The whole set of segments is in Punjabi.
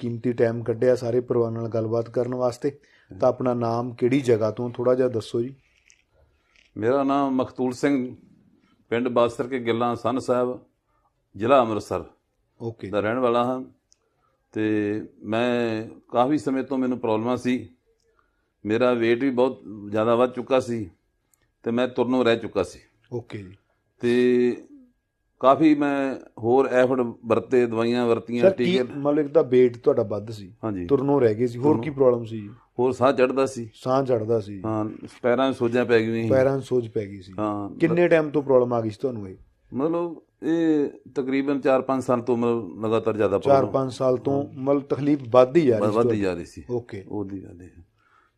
ਕੀਮਤੀ ਟਾਈਮ ਕੱਢਿਆ ਸਾਰੇ ਪਰਿਵਾਰ ਨਾਲ ਗੱਲਬਾਤ ਕਰਨ ਵਾਸਤੇ। ਤਾਂ ਆਪਣਾ ਨਾਮ ਕਿਹੜੀ ਜਗ੍ਹਾ ਤੋਂ ਥੋੜਾ ਜਿਹਾ ਦੱਸੋ ਜੀ। ਮੇਰਾ ਨਾਮ ਮਖਤੂਲ ਸਿੰਘ ਪਿੰਡ ਬਾਸਰ ਕੇ ਗਿੱਲਾਂ ਸੰਨ ਸਾਹਿਬ ਜ਼ਿਲ੍ਹਾ ਅੰਮ੍ਰਿਤਸਰ। ਓਕੇ। ਦਾ ਰਹਿਣ ਵਾਲਾ ਹਾਂ। ਤੇ ਮੈਂ ਕਾਫੀ ਸਮੇਂ ਤੋਂ ਮੈਨੂੰ ਪ੍ਰੋਬਲਮਾਂ ਸੀ। ਮੇਰਾ weight ਵੀ ਬਹੁਤ ਜ਼ਿਆਦਾ ਵੱਧ ਚੁੱਕਾ ਸੀ ਤੇ ਮੈਂ ਤੁਰਨੋਂ ਰਹਿ ਚੁੱਕਾ ਸੀ। ਓਕੇ ਜੀ। ਤੇ ਕਾਫੀ ਮੈਂ ਹੋਰ ਐਫਰਟ ਵਰਤੇ ਦਵਾਈਆਂ ਵਰਤੀਆਂ ਟੀਕੇ ਮਤਲਬ ਇੱਕ ਤਾਂ weight ਤੁਹਾਡਾ ਵੱਧ ਸੀ ਤੁਰਨੋਂ ਰਹਿ ਗਏ ਸੀ ਹੋਰ ਕੀ ਪ੍ਰੋਬਲਮ ਸੀ? ਹੋਰ ਸਾਹ ਚੜਦਾ ਸੀ। ਸਾਹ ਚੜਦਾ ਸੀ। ਹਾਂ ਪੈਰਾਂ ਸੋਜਾਂ ਪੈ ਗਈਆਂ ਸੀ। ਪੈਰਾਂ ਸੋਜ ਪੈ ਗਈ ਸੀ। ਹਾਂ। ਕਿੰਨੇ ਟਾਈਮ ਤੋਂ ਪ੍ਰੋਬਲਮ ਆ ਗਈ ਸੀ ਤੁਹਾਨੂੰ ਇਹ? ਮਤਲਬ ਇਹ ਤਕਰੀਬਨ 4-5 ਸਾਲ ਤੋਂ ਮਤਲਬ ਲਗਾਤਾਰ ਜ਼ਿਆਦਾ problem 4-5 ਸਾਲ ਤੋਂ ਮਤਲਬ ਤਕਲੀਫ ਵੱਧਦੀ ਜਾ ਰਹੀ ਸੀ ਵੱਧਦੀ ਜਾ ਰਹੀ ਸੀ। ਓਕੇ ਉਹਦੀ ਗੱਲ ਹੈ।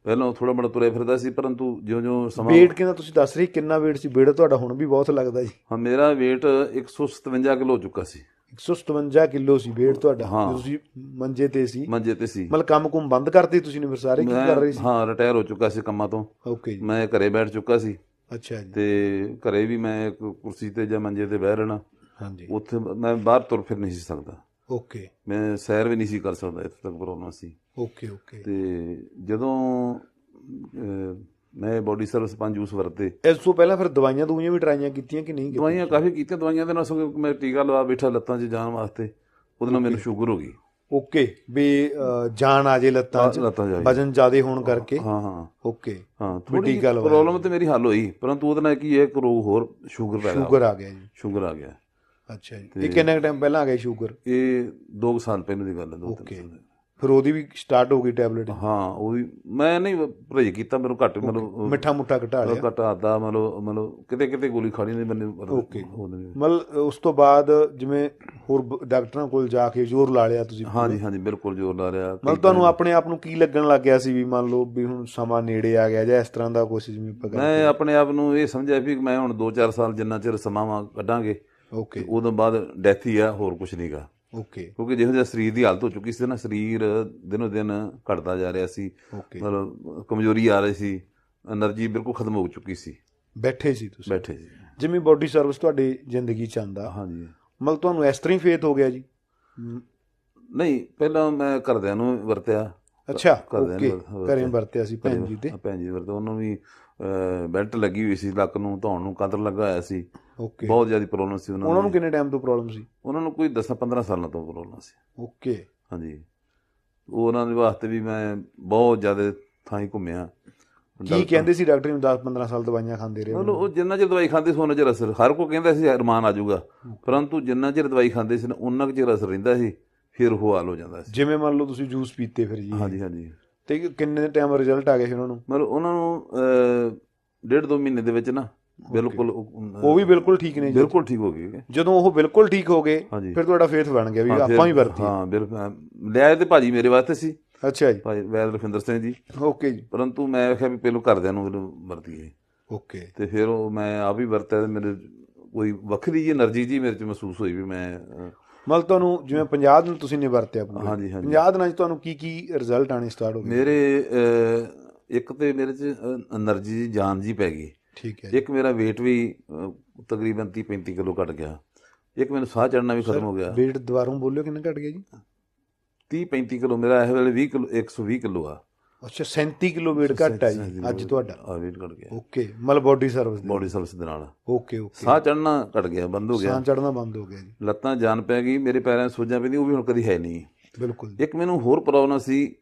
ਪਹਿਲਾਂ ਥੋੜਾ ਬੜਾ ਤੁਰੇ ਫਿਰਦਾ ਸੀ ਪਰੰਤੂ ਜਿਉਂ-ਜਿਉਂ ਸਮਾਂ weight ਕਿੰਨਾ ਤੁਸੀਂ ਦੱਸ ਰਹੀ ਕਿੰਨਾ weight ਸੀ? weight ਤੁਹਾਡਾ ਹੁਣ ਵੀ ਬਹੁਤ ਲੱਗਦਾ ਜੀ। ਹਾਂ ਮੇਰਾ weight 157 ਕਿਲੋ ਹੋ ਚੁੱਕਾ ਸੀ। 157 ਕਿਲੋ ਸੀ weight ਤੁਹਾਡਾ ਤੁਸੀਂ ਮੰਜੇ ਤੇ ਸੀ। ਮੰਜੇ ਤੇ ਸੀ। ਮਤਲਬ ਕੰਮ ਕੁਮ ਬੰਦ ਕਰਤੇ ਤੁਸੀਂ ਨੇ ਫਿਰ ਸਾਰੇ ਕੀ ਕਰ ਰਹੇ ਸੀ? ਹਾਂ ਰਿਟਾਇਰ ਹੋ ਚੁੱਕਾ ਸੀ ਕੰਮਾਂ ਤੋਂ। ਓਕੇ ਜੀ। ਮੈਂ ਘਰੇ ਬੈਠ ਚੁੱਕਾ ਸੀ। ਅੱਛਾ ਜੀ। ਤੇ ਘਰੇ ਵੀ ਮੈਂ ਇੱਕ ਕੁਰਸੀ ਤੇ ਜਾਂ ਮੰਜੇ ਤੇ ਬਹਿ ਰਹਿਣਾ। ਹਾਂਜੀ। ਉੱਥੇ ਮੈਂ ਬਾਹਰ ਤੁਰ ਫਿਰ ਨਹੀਂ ਸੀ ਸਕਦਾ। ਓਕੇ ਮੈਂ ਸੈਰ ਵੀ ਨਹੀਂ ਸੀ ਕਰ ਸਕਦਾ ਇੱਥੇ ਤੱਕ ਪ੍ਰੋਬਲਮ ਸੀ। ਓਕੇ ਓਕੇ ਤੇ ਜਦੋਂ ਮੈਂ ਬੋਡੀ ਸਰਵਿਸ ਪੰਜ ਜੂਸ ਵਰਤੇ। ਇਸ ਤੋਂ ਪਹਿਲਾਂ ਫਿਰ ਦਵਾਈਆਂ ਦੂਈਆਂ ਵੀ ਟਰਾਈਆਂ ਕੀਤੀਆਂ ਕਿ ਨਹੀਂ ਦਵਾਈਆਂ ਕਾਫੀ ਕੀਤੀਆਂ। ਦਵਾਈਆਂ ਦੇ ਨਾਲ ਸਗੋਂ ਮੈਂ ਟੀਕਾ ਲਵਾ ਬੈਠਾ ਲੱਤਾਂ 'ਚ ਜਾਣ ਵਾਸਤੇ। ਉਹਦੇ ਨਾਲ ਮੈਨੂੰ ਸ਼ੂਗਰ ਹੋ ਗਈ। ਓਕੇ ਵੀ ਜਾਨ ਆ ਜੇ ਲੱਤਾਂ 'ਚ ਵਜਨ ਜ਼ਿਆਦੇ ਹੋਣ ਕਰਕੇ। ਹਾਂ ਹਾਂ। ਓਕੇ ਹਾਂ ਥੋੜੀ। ਪ੍ਰੋਬਲਮ ਤੇ ਮੇਰੀ ਹੱਲ ਹੋਈ ਪਰੰਤੂ ਉਹਦੇ ਨਾਲ ਕੀ ਹੈ ਇੱਕ ਰੋਗ ਹੋਰ ਸ਼ੂਗਰ ਪੈਦਾ ਸ਼ੂਗਰ ਆ ਗਿਆ ਜੀ। ਸ਼ੂਗਰ ਆ ਗਿਆ। ਅੱਛਾ ਜੀ। ਇਹ ਕਿੰਨੇ ਟਾਈਮ ਪਹਿਲਾਂ ਆ ਗਿਆ ਸ਼ੂਗਰ ਇਹ 2 ਸਾਲ ਪਹਿਲਾਂ ਦੀ ਗੱਲ ਹੈ ਦੋ ਤਿੰਨ Okay. ਸਾਲ ਫਿਰ ਉਹਦੀ ਵੀ ਸਟਾਰਟ ਹੋ ਗਈ ਟੈਬਲੇਟ ਹਾਂ ਉਹ ਵੀ ਮੈਂ ਨਹੀਂ ਪਰਹੇਜ ਕੀਤਾ ਮੈਨੂੰ ਘੱਟ ਮਤਲਬ ਮਿੱਠਾ ਮੁੱਠਾ ਘਟਾ ਲਿਆ? ਘੱਟ ਆਦਾ ਮਤਲਬ ਮਤਲਬ ਕਿਤੇ ਕਿਤੇ ਗੋਲੀ ਖਾਣੀ ਨਹੀਂ ਮੈਨੂੰ ਨਾਲ। ਮਤਲਬ ਉਸ ਤੋਂ ਬਾਅਦ ਜਿਵੇਂ ਹੋਰ ਡਾਕਟਰਾਂ ਕੋਲ ਜਾ ਕੇ ਜ਼ੋਰ ਲਾ ਲਿਆ ਤੁਸੀਂ? ਹਾਂਜੀ ਹਾਂਜੀ ਬਿਲਕੁਲ ਜ਼ੋਰ ਲਾ ਰਿਹਾ ਮਤਲਬ ਤੁਹਾਨੂੰ ਆਪਣੇ ਆਪ ਨੂੰ ਕੀ ਲੱਗਣ ਲੱਗ ਗਿਆ ਸੀ ਵੀ ਮੰਨ ਲਓ ਵੀ ਹੁਣ ਸਮਾਂ ਨੇੜੇ ਆ ਗਿਆ ਜਾਂ ਇਸ ਤਰ੍ਹਾਂ ਦਾ ਕੁਝ ਜਿਵੇਂ ਮੈਂ ਆਪਣੇ ਆਪ ਨੂੰ ਇਹ ਸਮਝਿਆ ਵੀ ਮੈਂ ਹੁਣ 2-4 ਸਾਲ ਜਿੰਨਾ ਚਿਰ ਸਮਾਂ ਕੱਢਾਂਗੇ ਓਕੇ ਉਦੋਂ ਬਾਅਦ ਡੈਥ ਹੀ ਆ ਹੋਰ ਕੁਝ ਨਹੀਂਗਾ ਓਕੇ ਕਿਉਂਕਿ ਜਿਹੋ ਜਿਹਾ ਸਰੀਰ ਦੀ ਹਾਲਤ ਹੋ ਚੁੱਕੀ ਸੀ ਨਾ ਸਰੀਰ ਦਿਨੋ ਦਿਨ ਘਟਦਾ ਜਾ ਰਿਹਾ ਸੀ। ਮਤਲਬ ਕਮਜ਼ੋਰੀ ਆ ਰਹੀ ਸੀ એનર્ਜੀ ਬਿਲਕੁਲ ਖਤਮ ਹੋ ਚੁੱਕੀ ਸੀ। ਬੈਠੇ ਸੀ ਤੁਸੀਂ? ਬੈਠੇ ਸੀ। ਜਿਵੇਂ ਬਾਡੀ ਸਰਵਿਸ ਤੁਹਾਡੀ ਜ਼ਿੰਦਗੀ ਚ ਆਂਦਾ ਹਾਂਜੀ। ਮਤਲਬ ਤੁਹਾਨੂੰ ਇਸ ਤਰ੍ਹਾਂ ਹੀ ਫੇਥ ਹੋ ਗਿਆ ਜੀ? ਨਹੀਂ ਪਹਿਲਾਂ ਮੈਂ ਕਰਦਿਆਂ ਨੂੰ ਵਰਤਿਆ। ਅੱਛਾ ਕਰਦਿਆਂ ਘਰੇ ਵਰਤਿਆ ਸੀ ਭੈਣ ਜੀ ਤੇ? ਭੈਣ ਜੀ ਵਰਤਿਆ। ਉਹਨਾਂ ਨੂੰ ਵੀ ਬੈਲਟ ਲੱਗੀ ਹੋਈ ਸੀ ਲੱਕ ਨੂੰ ਧੌਣ ਨੂੰ ਕਦਰ ਲੱਗਾ ਹੋਇਆ ਸੀ। ਓਕੇ ਬਹੁਤ ਜ਼ਿਆਦਾ ਪ੍ਰੋਬਲਮ ਸੀ ਉਹਨਾਂ ਉਹਨਾਂ ਨੂੰ ਕਿੰਨੇ ਟਾਈਮ ਤੋਂ ਪ੍ਰੋਬਲਮ ਸੀ? ਉਹਨਾਂ ਨੂੰ ਕੋਈ 10-15 ਸਾਲਾਂ ਤੋਂ ਪ੍ਰੋਬਲਮ ਸੀ। ਓਕੇ ਹਾਂਜੀ। ਉਹ ਉਹਨਾਂ ਦੇ ਵਾਸਤੇ ਵੀ ਮੈਂ ਬਹੁਤ ਜ਼ਿਆਦਾ ਥਾਂ ਹੀ ਘੁੰਮਿਆ। ਕੀ ਕਹਿੰਦੇ ਸੀ ਡਾਕਟਰ ਨੂੰ 10 15 ਸਾਲ ਦਵਾਈਆਂ ਖਾਂਦੇ ਰਹੇ ਉਹ ਜਿੰਨਾ ਚਿਰ ਦਵਾਈ ਖਾਂਦੇ ਸੀ ਉਹਨਾਂ ਚਿਰ ਅਸਰ ਹਰ ਕੋ ਕਹਿੰਦਾ ਸੀ ਅਰਮਾਨ ਆ ਜਾਊਗਾ। ਪਰੰਤੂ ਜਿੰਨਾ ਚਿਰ ਦਵਾਈ ਖਾਂਦੇ ਸੀ ਨਾ ਉਹਨਾਂ ਕੁ ਚਿਰ ਅਸਰ ਰਹਿੰਦਾ ਸੀ ਫਿਰ ਉਹ ਹਾਲ ਹੋ ਜਾਂਦਾ ਸੀ। ਜਿਵੇਂ ਮੰਨ ਲਓ ਤੁਸੀਂ ਜੂਸ ਪੀਤੇ ਫਿਰ ਜੀ। ਹਾਂਜੀ ਹਾਂਜੀ। ਤੇ ਕਿੰਨੇ ਟਾਈਮ ਰਿਜ਼ਲਟ ਆ ਗਿਆ ਸੀ ਉਹਨਾਂ ਨੂੰ? ਮਤਲਬ ਉਹਨਾਂ ਨੂੰ ਡੇਢ ਦੋ ਮਹੀਨੇ ਦੇ ਵਿੱਚ ਨਾ ਬਿਲਕੁਲ ਉਹ ਵੀ ਬਿਲਕੁਲ ਠੀਕ ਨੇ ਬਿਲਕੁਲ ਠੀਕ ਹੋ ਗਏ ਜਦੋਂ ਉਹ ਬਿਲਕੁਲ ਠੀਕ ਹੋ ਗਏ ਫਿਰ ਤੁਹਾਡਾ ਫੇਥ ਬਣ ਗਿਆ ਵੀ ਆਪਾਂ ਹੀ ਵਰਤੀ ਹਾਂ ਬਿਲਕੁਲ ਲੈ ਤੇ ਭਾਜੀ ਮੇਰੇ ਵਾਸਤੇ ਸੀ। ਅੱਛਾ ਜੀ। ਭਾਈ ਵੈਦ ਲਖਿੰਦਰ ਸਿੰਘ ਜੀ। ਓਕੇ ਜੀ। ਪਰੰਤੂ ਮੈਂ ਆਖਿਆ ਵੀ ਪਹਿਲੋਂ ਘਰਦਿਆਂ ਨੂੰ ਵਰਤੀਏ ਓਕੇ। ਤੇ ਫਿਰ ਉਹ ਮੈਂ ਆਪ ਹੀ ਵਰਤਿਆ ਤੇ ਮੇਰੇ ਕੋਈ ਵੱਖਰੀ ਜੀ એનર્ਜੀ ਜੀ ਮੇਰੇ ਚ ਮਹਿਸੂਸ ਹੋਈ ਵੀ ਮੈਂ ਮਤਲਬ ਤੁਹਾਨੂੰ ਜਿਵੇਂ 50 ਦਿਨ ਤੁਸੀਂ ਨੇ ਵਰਤਿਆ ਪੂਰੇ। ਹਾਂਜੀ ਹਾਂਜੀ। 50 ਦਿਨਾਂ ਚ ਤੁਹਾਨੂੰ ਕੀ ਕੀ ਰਿਜ਼ਲਟ ਆਣੇ ਸਟਾਰਟ ਹੋ ਗਏ? ਮੇਰੇ ਇੱਕ ਤੇ ਮੇਰੇ ਚ એનર્ਜੀ ਜਾਨ ਜੀ ਪੈ ਗਈ। ਠੀਕ ਹੈ ਇੱਕ ਮੇਰਾ weight ਵੀ ਤਕਰੀਬਨ 30 35 ਕਿਲੋ ਘਟ ਗਿਆ। ਇੱਕ ਮੈਨੂੰ ਸਾਹ ਚੜਨਾ ਵੀ ਖਤਮ ਹੋ ਗਿਆ। weight ਦੁਬਾਰਾ ਬੋਲਿਓ ਕਿੰਨਾ ਘਟ ਗਿਆ ਜੀ? 30 35 ਕਿਲੋ ਮੇਰਾ ਇਹ ਵੇਲੇ 20 ਕਿਲੋ 120 ਕਿਲੋ ਆ। ਅੱਛਾ 37 ਕਿਲੋ weight ਘਟ ਆ ਜੀ। ਅੱਜ ਤੁਹਾਡਾ। ਆ weight ਘਟ ਗਿਆ। ਓਕੇ ਮਤਲਬ ਬਾਡੀ ਸਰਵਿਸ ਬੋਡੀ ਸਰਵਿਸ ਦੇ ਨਾਲ। ਓਕੇ ਓਕੇ ਸਾਹ ਚੜਨਾ ਘਟ ਗਿਆ ਬੰਦ ਹੋ ਗਿਆ। ਸਾਹ ਚੜਨਾ ਬੰਦ ਹੋ ਗਿਆ ਜੀ। ਲੱਤਾਂ ਜਾਨ ਪੈ ਗਈ ਮੇਰੇ ਪੈਰਾਂ 'ਚ ਸੋਜਾਂ ਪੈਂਦੀਆਂ ਉਹ ਵੀ ਹੁਣ ਕਦੀ ਹੈ ਨਹੀਂ। ਬਿਲਕੁਲ। ਇੱਕ ਮੈਨੂੰ ਹੋਰ ਪ੍ਰੋਬਲਮ ਸੀ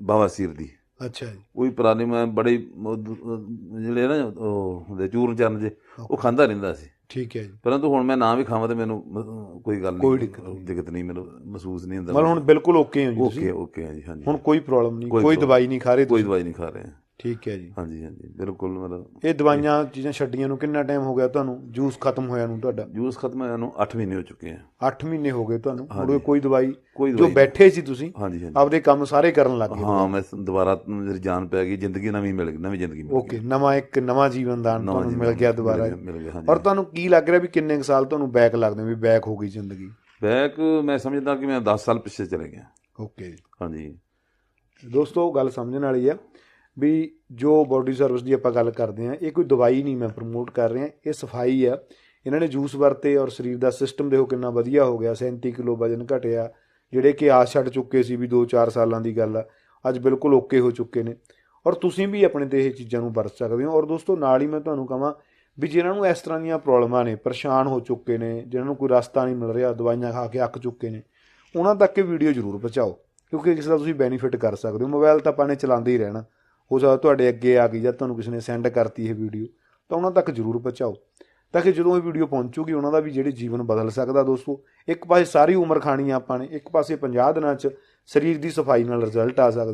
ਬਵਾਸੀਰ ਦੀ। ਅੱਛਾ ਜੀ। ਕੋਈ ਪੁਰਾਣੀ ਮੈਂ ਬੜੇ ਜਿਹੜੇ ਨਾ ਉਹ ਹੁੰਦੇ ਚੂਰਨ ਚਰਨ ਜੇ ਉਹ ਖਾਂਦਾ ਰਹਿੰਦਾ ਸੀ। ਠੀਕ ਹੈ ਜੀ। ਪਰੰਤੂ ਹੁਣ ਮੈਂ ਨਾ ਵੀ ਖਾਵਾਂ ਤੇ ਮੈਨੂੰ ਕੋਈ ਗੱਲ ਨਹੀਂ ਕੋਈ ਦਿੱਕਤ ਨਹੀਂ। ਮੈਨੂੰ ਮਹਿਸੂਸ ਨਹੀਂ ਹੁੰਦਾ। ਮਤਲਬ ਹੁਣ ਬਿਲਕੁਲ ਓਕੇ ਹੋ ਜੀ ਓਕੇ ਓਕੇ ਹਾਂ ਜੀ ਹਾਂਜੀ। ਹੁਣ ਕੋਈ ਪ੍ਰੋਬਲਮ ਨਹੀਂ ਕੋਈ ਦਵਾਈ ਨਹੀਂ ਖਾ ਰਹੇ ਕੋਈ ਦਵਾਈ ਨਹੀਂ ਖਾ ਰਹੇ। ਠੀਕ ਹੈ ਜੀ। ਹਾਂਜੀ ਹਾਂਜੀ ਬਿਲਕੁਲ ਮਤਲਬ ਇਹ ਦਵਾਈਆਂ ਚੀਜ਼ਾਂ ਛੱਡੀਆਂ ਨੂੰ ਕਿੰਨਾ ਟਾਈਮ ਹੋ ਗਿਆ ਤੁਹਾਨੂੰ? ਜੂਸ ਖਤਮ ਹੋਇਆ ਨੂੰ ਤੁਹਾਡਾ? ਜੂਸ ਖਤਮ ਹੋਇਆ ਨੂੰ 8 ਮਹੀਨੇ ਹੋ ਚੁੱਕੇ ਆ। 8 ਮਹੀਨੇ ਹੋ ਗਏ ਤੁਹਾਨੂੰ? ਮੁੜ ਕੋਈ ਦਵਾਈ ਜੋ ਬੈਠੇ ਸੀ ਤੁਸੀਂ ਹਾਂਜੀ ਹਾਂਜੀ। ਆਪਦੇ ਕੰਮ ਸਾਰੇ ਕਰਨ ਲੱਗ ਗਏ। ਹਾਂ ਮੈਂ ਦੁਬਾਰਾ ਮੇਰੀ ਜਾਨ ਪੈ ਗਈ ਜ਼ਿੰਦਗੀ ਨਵੀਂ ਮਿਲ ਗਈ ਨਵੀਂ ਜ਼ਿੰਦਗੀ ਮਿਲ ਗਈ। ਓਕੇ ਨਵਾਂ ਇੱਕ ਨਵਾਂ ਜੀਵਨ ਦਾਨ ਤੁਹਾਨੂੰ ਮਿਲ ਗਿਆ ਦੁਬਾਰਾ। ਔਰ ਤੁਹਾਨੂੰ ਕੀ ਲੱਗ ਰਿਹਾ ਵੀ ਕਿੰਨੇ ਸਾਲ ਤੁਹਾਨੂੰ ਬੈਕ ਲੱਗਦੇ ਵੀ ਬੈਕ ਹੋ ਗਈ ਜ਼ਿੰਦਗੀ? ਬੈਕ ਮੈਂ ਸਮਝਦਾ ਕਿ ਮੈਂ 10 ਸਾਲ ਪਿੱਛੇ ਚਲੇ ਗਿਆ। ਓਕੇ ਹਾਂਜੀ। ਦੋਸਤੋ ਗੱਲ ਸਮਝਣ ਵਾਲੀ ਆ ਵੀ ਜੋ ਬਾਡੀ ਸਰਵਿਸ ਦੀ ਆਪਾਂ ਗੱਲ ਕਰਦੇ ਆ ਇਹ ਕੋਈ ਦਵਾਈ ਨਹੀਂ ਮੈਂ ਪ੍ਰਮੋਟ ਕਰ ਰਿਹਾ, ਇਹ ਸਫ਼ਾਈ ਆ। ਇਹਨਾਂ ਨੇ ਜੂਸ ਵਰਤੇ ਔਰ ਸਰੀਰ ਦਾ ਸਿਸਟਮ ਦੇਖੋ ਕਿੰਨਾ ਵਧੀਆ ਹੋ ਗਿਆ 37 ਕਿਲੋ ਵਜਨ ਘਟਿਆ, ਜਿਹੜੇ ਕਿ ਆਸ ਛੱਡ ਚੁੱਕੇ ਸੀ ਵੀ 2-4 ਸਾਲਾਂ ਦੀ ਗੱਲ ਆ, ਅੱਜ ਬਿਲਕੁਲ ਓਕੇ ਹੋ ਚੁੱਕੇ ਨੇ। ਔਰ ਤੁਸੀਂ ਵੀ ਆਪਣੇ ਤੇ ਇਹ ਚੀਜ਼ਾਂ ਨੂੰ ਵਰਤ ਸਕਦੇ ਹੋ। ਔਰ ਦੋਸਤੋ, ਨਾਲ ਹੀ ਮੈਂ ਤੁਹਾਨੂੰ ਕਹਾਂ ਵੀ ਜਿਨ੍ਹਾਂ ਨੂੰ ਇਸ ਤਰ੍ਹਾਂ ਦੀਆਂ ਪ੍ਰੋਬਲਮਾਂ ਨੇ, ਪਰੇਸ਼ਾਨ ਹੋ ਚੁੱਕੇ ਨੇ, ਜਿਨ੍ਹਾਂ ਨੂੰ ਕੋਈ ਰਸਤਾ ਨਹੀਂ ਮਿਲ ਰਿਹਾ, ਦਵਾਈਆਂ ਖਾ ਕੇ ਅੱਕ ਚੁੱਕੇ ਨੇ, ਉਹਨਾਂ ਤੱਕ ਇਹ ਵੀਡੀਓ ਜ਼ਰੂਰ ਪਹੁੰਚਾਓ, ਕਿਉਂਕਿ ਕਿਸੇ ਦਾ ਤੁਸੀਂ ਬੈਨੀਫਿਟ ਕਰ ਸਕਦੇ ਹੋ। ਮੋਬਾਈਲ ਤਾਂ ਆਪਾਂ ਨੇ ਚਲਾਉਂਦੇ ਹੀ ਰਹਿਣਾ। ਹੋ ਸਕਦਾ ਤੁਹਾਡੇ ਅੱਗੇ ਆ ਗਈ ਜਾਂ ਤੁਹਾਨੂੰ ਕਿਸੇ ਨੇ ਸੈਂਡ ਕਰਤੀ ਇਹ ਵੀਡੀਓ ਤਾਂ ਉਹਨਾਂ ਤੱਕ ਜ਼ਰੂਰ ਪਹੁੰਚਾਓ। ਤਾਂ ਕਿ ਜਦੋਂ ਇਹ ਵੀਡੀਓ ਪਹੁੰਚੂਗੀ, ਉਹਨਾਂ ਦਾ ਵੀ ਜਿਹੜੇ ਜੀਵਨ ਬਦਲ ਸਕਦਾ ਦੋਸਤੋ। ਇੱਕ ਪਾਸੇ ਸਾਰੀ ਉਮਰ ਖਾਣੀ ਆਪਾਂ ਨੇ, ਇੱਕ ਪਾਸੇ 50 ਦਿਨਾਂ 'ਚ ਸਰੀਰ ਦੀ ਸਫ਼ਾਈ ਨਾਲ ਰਿਜ਼ਲਟ ਆ ਸਕਦਾ